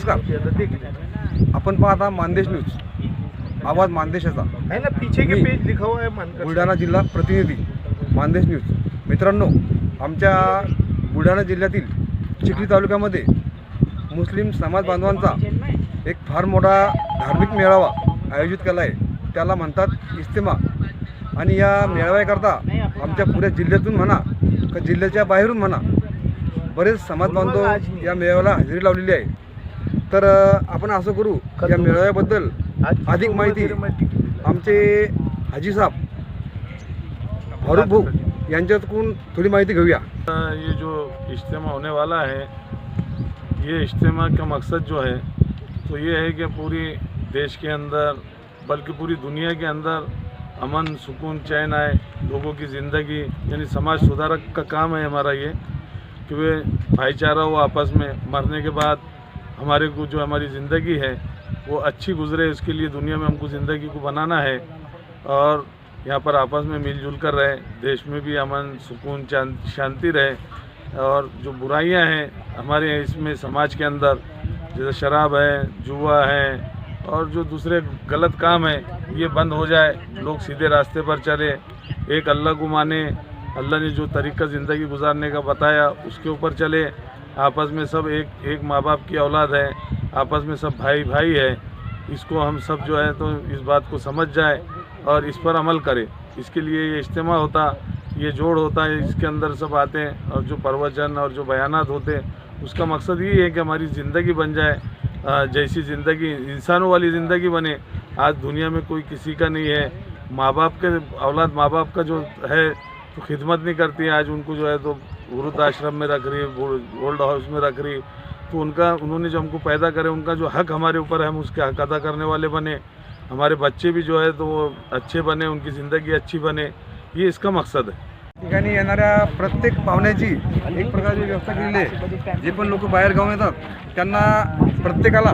नमस्कार. आपण पाहता मानदेश न्यूज. आवाज मानदेशाचा. ना पीछे के मी- पेज लिखा हुआ मानकर. बुलढाणा जिल्हा प्रतिनिधी मानदेश न्यूज. मित्रांनो आमच्या बुलढाणा जिल्ह्यातील चिखली तालुक्यामध्ये मुस्लिम समाज बांधवांचा एक फार मोठा धार्मिक मेळावा आयोजित केला आहे त्याला म्हणतात इस्तेमा. आणि या मेळाव्याकरता आमच्या पुऱ्या जिल्ह्यातून म्हणा का जिल्ह्याच्या बाहेरून म्हणा बरेच समाज बांधव या मेळाव्याला हजेरी लावलेली आहे. तर आपण असं करू या मेळाव्याबद्दल आज अधिक माहिती आमचे हाजी साहेब फारूक भाऊ यांच्याकडून थोडी माहिती घेऊया. ये जो इज्तिमा होने वाला है ये इज्तिमा का मकसद जो है तो ये है कि पूरी देश के अंदर बल्कि पूरी दुनिया के अंदर अमन सुकून चैन आए लोगों की ज़िंदगी यानी समाज सुधारक का काम है हमारा ये कि वे भाईचारा हो आपस में मरने के बाद हमारे को जो हमारी ज़िंदगी है, वो अच्छी गुजरे इसके लिए दुनिया में हमको ज़िंदगी को बनाना है। और यहाँ पर आपस में मिलजुल कर रहे, देश में भी अमन, सुकून शांति रहे। और जो बुराइयाँ हैं, हमारे इसमें समाज के अंदर, जैसे शराब है, जुआ है, और जो दूसरे गलत काम है, ये बंद हो जाए, लोग सीधे रास्ते पर चले, एक अल्लाह को माने, अल्लाह ने जो तरीका ज़िंदगी गुजारने का बताया, उसके ऊपर चले। आपस में सब एक एक माँ बाप की औलाद है, आपस में सब भाई भाई है, इसको हम सब जो है तो इस बात को समझ जाए और इस पर अमल करें। इसके लिए ये इज्तम होता, ये जोड़ होता है इसके अंदर सब आते हैं और जो प्रवचन और जो बयानात होते हैं, उसका मकसद ये है कि हमारी ज़िंदगी बन जाए जैसी ज़िंदगी, इंसानों वाली ज़िंदगी बने। आज दुनिया में कोई किसी का नहीं है। माँ बाप के, औलाद माँ बाप का जो है तो खिदमत नहीं करती आज उनको जो है तो वृद्धाश्रम में रख रही ओल्ड हाउस में रख रही। तो उनका उन्होंने जो हमको पैदा करे उनका जो हक हमारे ऊपर है हम उसके हक अदा करने वाले बने। हमारे बच्चे भी जो है तो वो अच्छे बने उनकी ज़िंदगी अच्छी बने। ये इसका मकसद है। ठिकाणी येणाऱ्या प्रत्येक पाहुण्याची एक प्रकारची व्यवस्था केलेली आहे. जे पण लोक बाहेर गावून येतात त्यांना प्रत्येकाला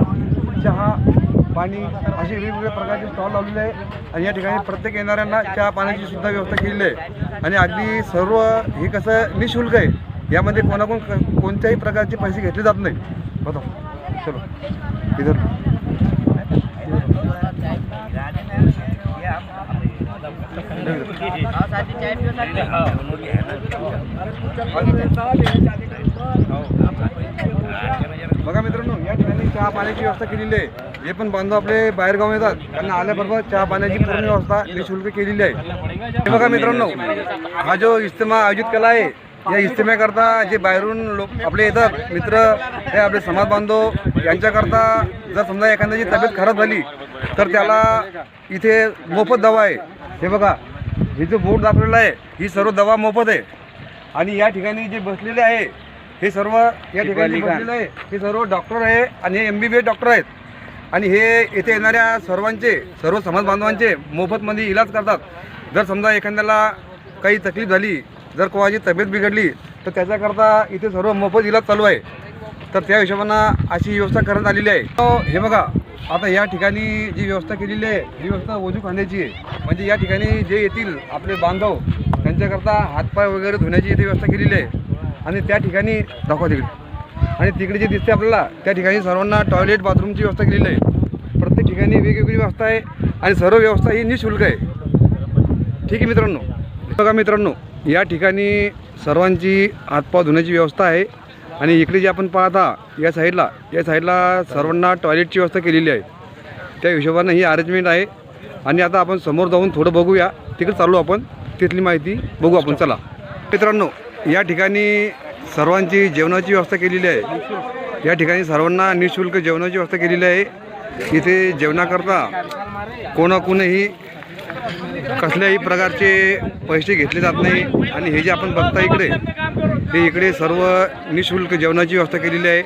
चहा पाणी असे वेगवेगळ्या प्रकारचे स्टॉल लावलेले आहे. आणि या ठिकाणी प्रत्येक येणाऱ्यांना चहा पाण्याची सुद्धा व्यवस्था केलेली आहे. आणि अगदी सर्व हे कसं निशुल्क आहे यामध्ये कोणाकोण कोणत्याही प्रकारचे पैसे घेतले जात नाही बघा चलो इधर. बघा मित्रांनो या ठिकाणी चहा पाण्याची व्यवस्था केलेली आहे. हे पण बांधव आपले बाहेर गाव येतात. त्यांना आल्याबरोबर चहा पाण्याची पूर्ण व्यवस्था निशुल्क केलेली आहे. हे बघा मित्रांनो हा जो इज्तिमा आयोजित केला आहे या इज्तिम्याकरता जे बाहेरून लोक आपले येतात मित्र हे आपले समाज बांधव यांच्याकरता जर समजा एखाद्याची तब्येत खराब झाली तर त्याला इथे मोफत दवा आहे. हे बघा हे जो बोर्ड दाखवलेला आहे ही सर्व दवा मोफत आहे. आणि या ठिकाणी जे बसलेले आहे हे सर्व या ठिकाणी बसलेले आहे हे सर्व डॉक्टर आहे आणि हे M B B S doctor आहेत. आणि हे येथे येणाऱ्या सर्वांचे सर्व समाज बांधवांचे मोफतमध्ये इलाज करतात. जर समजा एखाद्याला काही तकलीफ झाली जर कोणाची तब्येत बिघडली तर त्याच्याकरता इथे सर्व मोफत इलाज चालू आहे. तर त्या हिशोबानं अशी व्यवस्था करण्यात आलेली आहे. तो हे बघा आता या ठिकाणी जी व्यवस्था केलेली आहे ही व्यवस्था वजू खाण्याची आहे. म्हणजे या ठिकाणी जे येतील आपले बांधव त्यांच्याकरता हातपाय वगैरे धुण्याची इथे व्यवस्था केलेली आहे. आणि त्या ठिकाणी दाखवा तिकडे. आणि तिकडे जे दिसते आपल्याला त्या ठिकाणी सर्वांना टॉयलेट बाथरूमची व्यवस्था केलेली आहे. प्रत्येक ठिकाणी वेगवेगळी व्यवस्था आहे आणि सर्व व्यवस्था ही निशुल्क आहे. ठीक आहे मित्रांनो? बघा मित्रांनो या ठिकाणी सर्वांची हातपाव धुण्याची व्यवस्था आहे आणि इकडे जे आपण पाहता या साईडला या साईडला सर्वांना टॉयलेटची व्यवस्था केलेली आहे. त्या हिशोबानं ही अरेंजमेंट आहे. आणि आता आपण समोर जाऊन थोडं बघूया. तिकडे चालू आपण तिथली माहिती बघू आपण. चला. मित्रांनो या ठिकाणी सर्वांची जेवणाची व्यवस्था केलेली आहे. या ठिकाणी सर्वांना निशुल्क जेवणाची व्यवस्था केलेली आहे. इथे जेवणाकरता कोणाकोणही कसल्याही प्रकारचे पैसे घेतले जात नाही. आणि हे जे आपण बघता इकडे हे इकडे सर्व निशुल्क जेवणाची व्यवस्था केलेली आहे.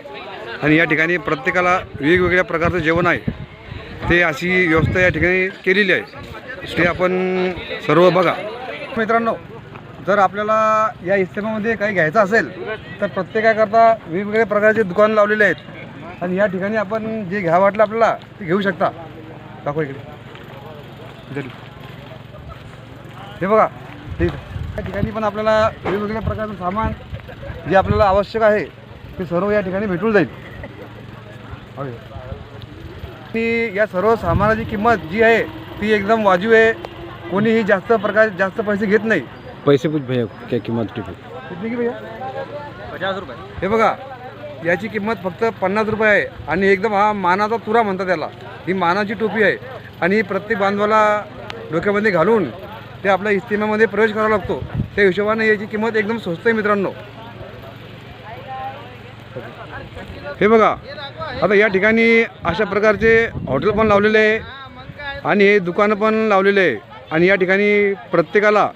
आणि या ठिकाणी प्रत्येकाला वेगवेगळ्या प्रकारचं जेवण आहे. ते अशी व्यवस्था या ठिकाणी केलेली आहे. ते आपण सर्व बघा. मित्रांनो जर आपल्याला या इस्तेमामध्ये काही घ्यायचं असेल तर प्रत्येकाकरता वेगवेगळ्या प्रकारचे दुकान लावलेले आहेत. आणि या ठिकाणी आपण जे घ्या वाटलं आपल्याला ते घेऊ शकता. दाखव इकडे. हे बघा ठीक या ठिकाणी पण आपल्याला वेगवेगळ्या प्रकारचं सामान जे आपल्याला आवश्यक आहे ते सर्व या ठिकाणी भेटून जाईल. ती या सर्व सामानाची किंमत जी आहे ती एकदम वाजू आहे. कोणीही जास्त प्रकार जास्त पैसे घेत नाही. पैसे पूछ भैया? क्या किंमत की कितने की भैया? पचास रुपये हे बघा याची किंमत फक्त पन्नास रुपये आहे. आणि एकदम हा मानाचा तुरा म्हणतात त्याला. ही मानाची टोपी आहे. आणि ही प्रत्येक बांधवाला डोक्यामध्ये घालून ते आपल्या इस्तिमामध्ये प्रवेश करावा लागतो. त्या हिशोबाने याची किंमत एकदम स्वस्त आहे मित्रांनो. हे बघा आता या ठिकाणी अशा प्रकारचे हॉटेल पण लावलेले आहे. आणि हे दुकानं पण लावलेले आहे. आणि या ठिकाणी प्रत्येकाला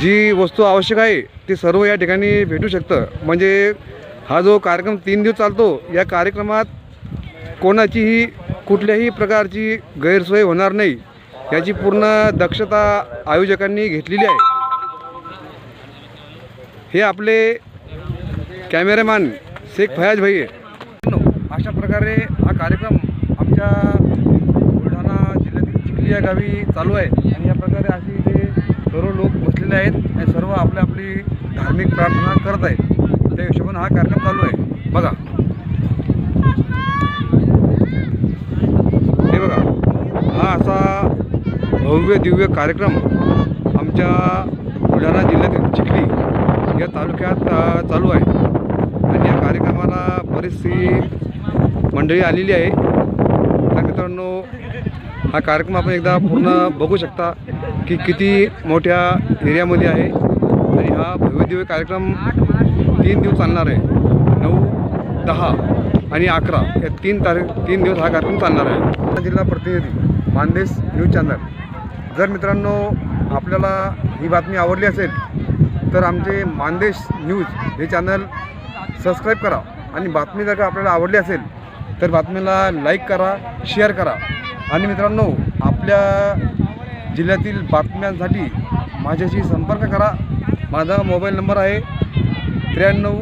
जी वस्तू आवश्यक आहे ती सर्व या ठिकाणी भेटू शकतं. म्हणजे हा जो कार्यक्रम तीन दिवस चालतो या कार्यक्रमात कोणाचीही कुठल्याही प्रकारची गैरसोय होणार नाही याची पूर्ण दक्षता आयोजकांनी घेतलेली आहे. हे आपले कॅमेरामॅन शेख फयाज भाई अशा प्रकारे हा कार्यक्रम आमच्या बुलढाणा जिल्ह्यातील चिखली या गावी चालू आहे. आणि या प्रकारे अशी इथे सर्व लोक बसलेले आहेत. आणि सर्व आपली आपली धार्मिक प्रार्थना करत आहेत. त्या हिशोबाने हा कार्यक्रम चालू आहे. बघा. हे बघा. हा असा भव्य दिव्य कार्यक्रम आमच्या बुलढाणा जिल्ह्यातील चिखली या तालुक्यात चालू आहे. आणि या कार्यक्रमाला बरीचशी मंडळी आलेली आहे. हा कार्यक्रम आपण एकदा पूर्ण बघू शकता की किती मोठ्या एरियामध्ये आहे. आणि हा भव्यदिव्य कार्यक्रम तीन दिवस चालणार आहे. नऊ दहा आणि अकरा या तीन तारीख तीन दिवस हा कार्यक्रम चालणार आहे. जिल्हा प्रतिनिधी मानदेश न्यूज चॅनल. जर मित्रांनो आपल्याला ही बातमी आवडली असेल तर आमचे मानदेश न्यूज हे चॅनल सबस्क्राईब करा. आणि बातमी जर का आपल्याला आवडली असेल तर बातमीला लाईक करा शेअर करा. आणि मित्रांनो आपल्या जिल्ह्यातील बातम्यांसाठी माझ्याशी संपर्क करा. माझा मोबाईल नंबर आहे त्र्याण्णव